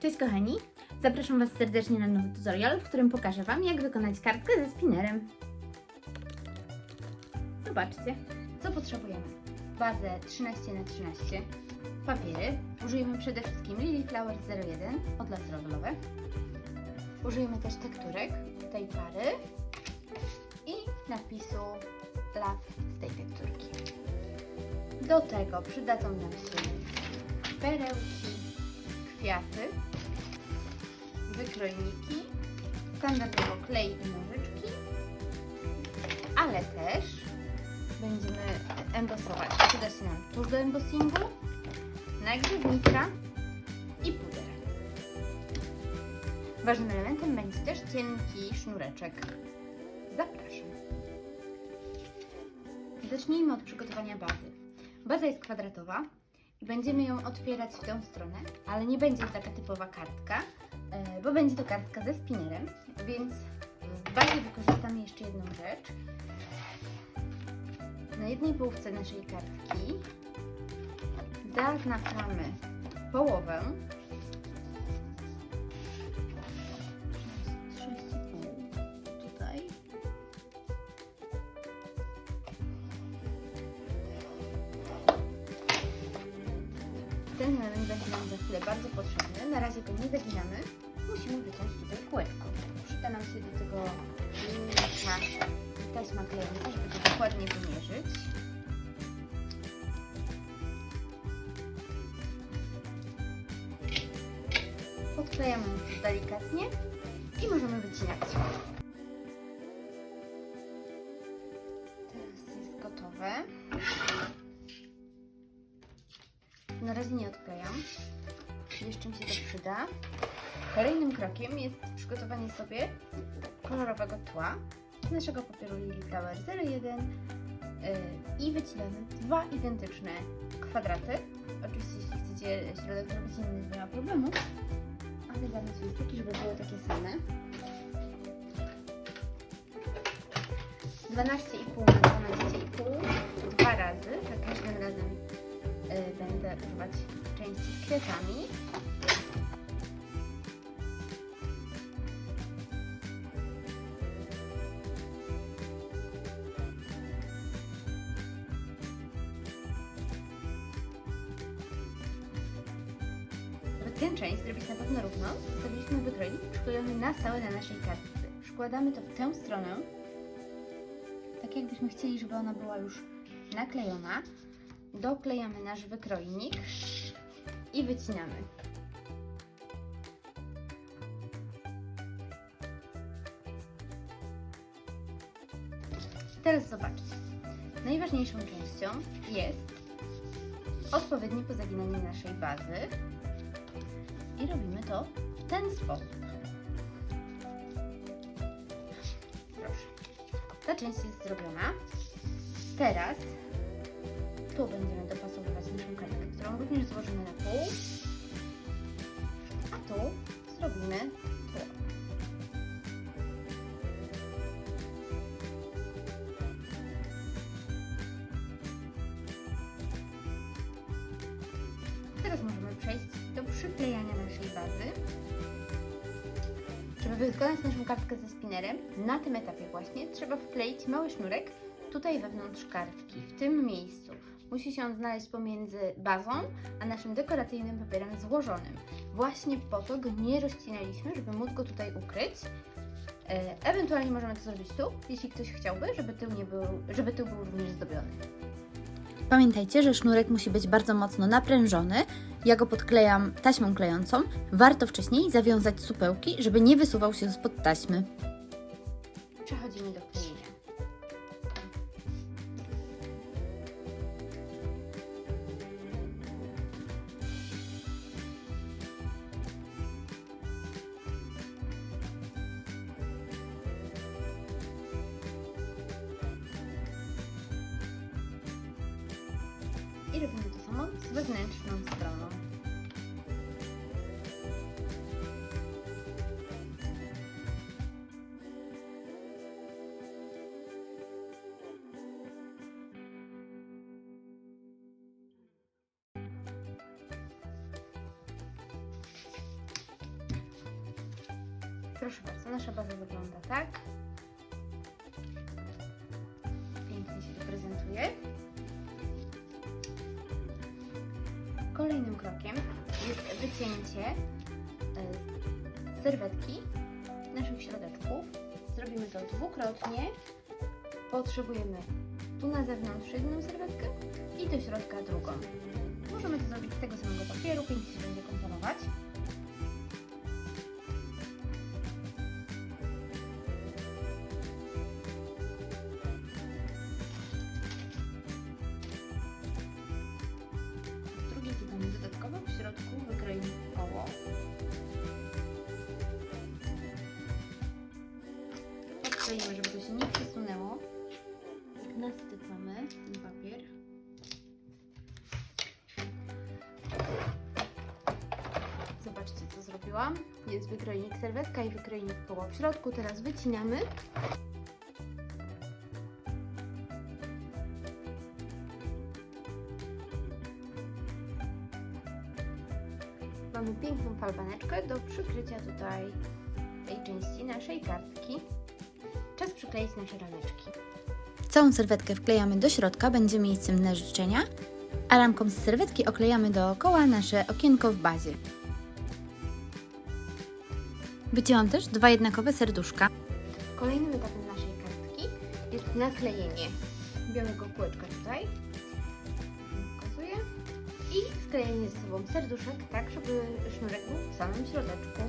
Cześć kochani, zapraszam Was serdecznie na nowy tutorial, w którym pokażę Wam jak wykonać kartkę ze spinnerem. Zobaczcie, co potrzebujemy. Bazę 13 na 13 papiery. Użyjemy przede wszystkim Lily Flower 01 od laserowe. Użyjemy też tekturek tej pary i napisu Love z tej tekturki. Do tego przydadzą nam się perełki, kwiaty, wykrojniki, standardowo klej i nożyczki, ale też będziemy embosować. Przyda się nam tuż do embossingu, nagrzewnica i puder. Ważnym elementem będzie też cienki sznureczek. Zapraszam. Zacznijmy od przygotowania bazy. Baza jest kwadratowa będziemy ją otwierać w tę stronę, ale nie będzie to taka typowa kartka, e, bo będzie to kartka ze spinnerem, więc w bazie wykorzystamy jeszcze jedną rzecz. Na jednej połówce naszej kartki zaznaczamy połowę. Ten element będzie nam za chwilę bardzo potrzebny. Na razie go nie zaginamy. Musimy wyciąć tutaj kółeczko. Przyda nam się do tego i taśma klejąca, żeby to dokładnie wymierzyć. Podklejamy delikatnie i możemy wycinać. Przyda. Kolejnym krokiem jest przygotowanie sobie kolorowego tła z naszego papieru Lily Flower 01 yy, i wycinamy dwa identyczne kwadraty. Oczywiście jeśli chcecie środek zrobić inny, nie ma problemu, ale zamysł jest taki, żeby były takie same. 12,5 na 12,5 dwa razy, za każdym razem y, będę używać części z kwiatami. Tę część zrobić na pewno równo, zostawiliśmy wykroik przyklejony na stałe na naszej kartce. Przykładamy to w tę stronę, tak jakbyśmy chcieli, żeby ona była już naklejona. Doklejamy nasz wykrojnik i wycinamy. Teraz zobaczcie. Najważniejszą częścią jest odpowiednie pozaginanie naszej bazy i robimy to w ten sposób. Proszę. Ta część jest zrobiona. Teraz tu będziemy dopasowywać naszą kartkę, którą również złożymy na pół. A tu zrobimy Żeby wykonać naszą kartkę ze spinnerem, na tym etapie właśnie trzeba wkleić mały sznurek tutaj wewnątrz kartki, w tym miejscu. Musi się on znaleźć pomiędzy bazą, a naszym dekoracyjnym papierem złożonym. Właśnie po to go nie rozcinaliśmy, żeby móc go tutaj ukryć. E, ewentualnie możemy to zrobić tu, jeśli ktoś chciałby, żeby tył, nie był, żeby tył był również zdobiony. Pamiętajcie, że sznurek musi być bardzo mocno naprężony. Ja go podklejam taśmą klejącą. Warto wcześniej zawiązać supełki, żeby nie wysuwał się spod taśmy. Przechodzimy do klejenia. I robimy to samo z wewnętrzną stroną. Proszę bardzo, nasza baza wygląda tak. Pięknie się to prezentuje. Kolejnym krokiem jest wycięcie e, serwetki naszych środeczków. Zrobimy to dwukrotnie. Potrzebujemy tu na zewnątrz jedną serwetkę i do środka drugą. Możemy to zrobić z tego samego papieru, pięknie się będzie komponować. Odkleimy, żeby to się nie przesunęło. Nastypamy ten papier. Zobaczcie, co zrobiłam. Jest wykroinik serwetka i wykroinik koło w środku. Teraz wycinamy. Mamy piękną falbaneczkę do przykrycia tutaj tej części naszej kartki. Czas przykleić nasze rameczki. Całą serwetkę wklejamy do środka, będzie miejscem na życzenia, a ramką z serwetki oklejamy dookoła nasze okienko w bazie. Wycięłam też dwa jednakowe serduszka. Kolejnym etapem naszej kartki jest naklejenie białego kółeczka tutaj. Pokazuję. I sklejenie ze sobą serduszek, tak żeby sznurek był w samym środeczku.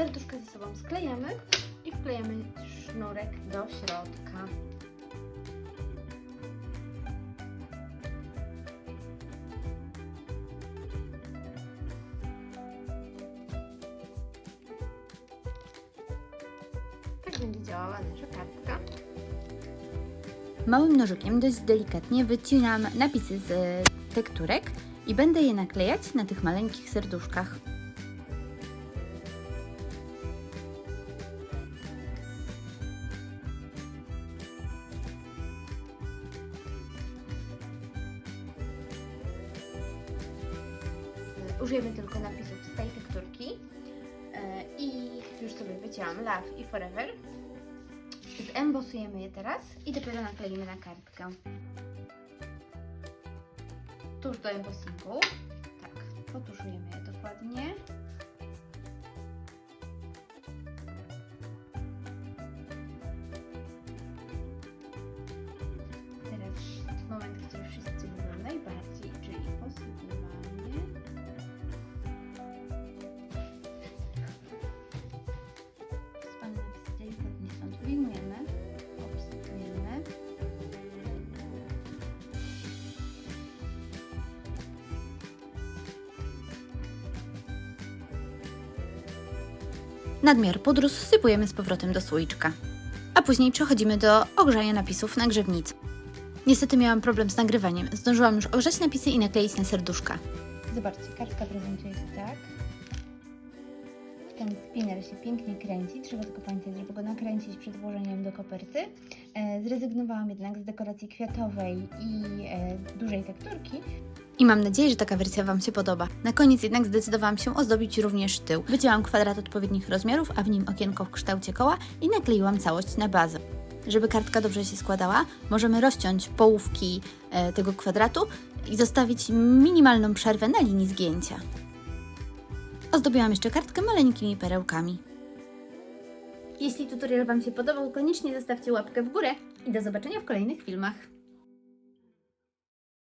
Serduszka ze sobą sklejamy i wklejamy sznurek do środka. Tak będzie działała nasza kartka. Małym nożykiem dość delikatnie wycinam napisy z tekturek i będę je naklejać na tych maleńkich serduszkach. Użyjemy tylko napisów z tej tekturki E, i już sobie wycięłam Love i Forever. Zembosujemy je teraz i dopiero nakleimy na kartkę. Tuż do embossingu. Tak, potuszujemy je dokładnie. Nadmiar pudru sypujemy z powrotem do słoiczka. A później przechodzimy do ogrzania napisów na grzewnicy. Niestety miałam problem z nagrywaniem. Zdążyłam już ogrzać napisy i nakleić na serduszka. Zobaczcie, kartka prezentuje się tak. Ten spinner się pięknie kręci, trzeba tylko pamiętać, żeby go nakręcić przed włożeniem do koperty. E, zrezygnowałam jednak z dekoracji kwiatowej i e, dużej tekturki. I mam nadzieję, że taka wersja Wam się podoba. Na koniec jednak zdecydowałam się ozdobić również tył. Wycięłam kwadrat odpowiednich rozmiarów, a w nim okienko w kształcie koła i nakleiłam całość na bazę. Żeby kartka dobrze się składała, możemy rozciąć połówki e, tego kwadratu i zostawić minimalną przerwę na linii zgięcia. Ozdobiłam jeszcze kartkę maleńkimi perełkami. Jeśli tutorial Wam się podobał, koniecznie zostawcie łapkę w górę i do zobaczenia w kolejnych filmach.